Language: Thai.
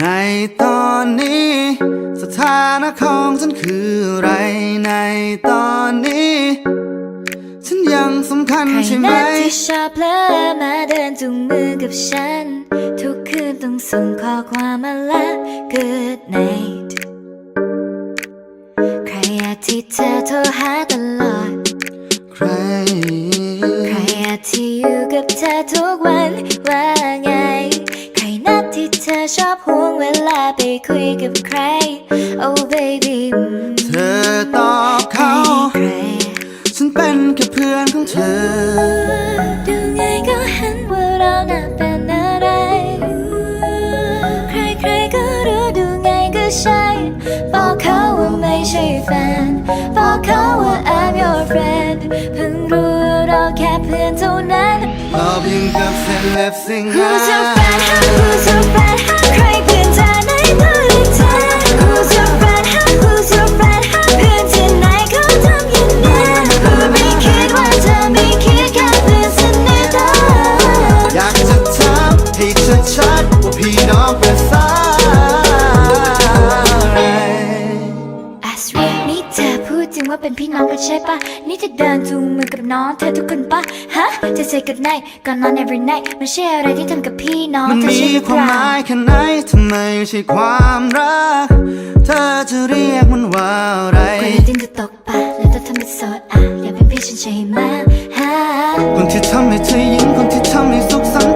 ในตอนนี้ สถานะของฉันคืออะไรในตอนนี้ ฉันยังสำคัญใคใช่ไหม นัดที่ชอบเพลอมาเดินจูงมือกับฉัน ทุกคืนต้องส่งข้อความมาละ Good night ใครอยากที่เธอโทรหาตลอด ใคร ใครอยากที่อยู่กับเธอทุกวันว่า ไปคุยกับใคร Oh baby อืมเธอตอบเขาใครฉันเป็นแค่เพื่อนของเธอ ดูไงก็เห็นว่าเราน่ะเป็นอะไร ใครๆก็รู้ดูไงก็ใช่ บอกเขาว่าไม่ใช่แฟน บอกเขาว่า I'm your friend เพิ่งรู้ว่าเราแค่เพื่อนเท่านั้นเราเพียงกับเส้นเล็บสิ่งหา Who's your friend หา Who's your friend ให้ชัดๆว่าพี่น้องเป็นสายอาสวีนี่เธอพูดจริงว่าเป็นพี่น้องกันใช่ปะนี่จะเดินจูงมือกับน้องเธอทุกคนปะฮะจะ say good night ก่อนนอน every night มันใช่อะไรที่ทำกับพี่น้องมันเธอมีใช่หรือคเปวามหล่ามายแค่ไหนทำไมใช่ความรัก เธอจะเรียกมันว่าอะไร คนที่ดินจะตกปะแล้วจะทำเป็นโสดอะอยากเป็นพี่ฉันใช่ไหมฮะคนที่ทำให้เธอยิ้มคนที่ทำให้สุขสันต์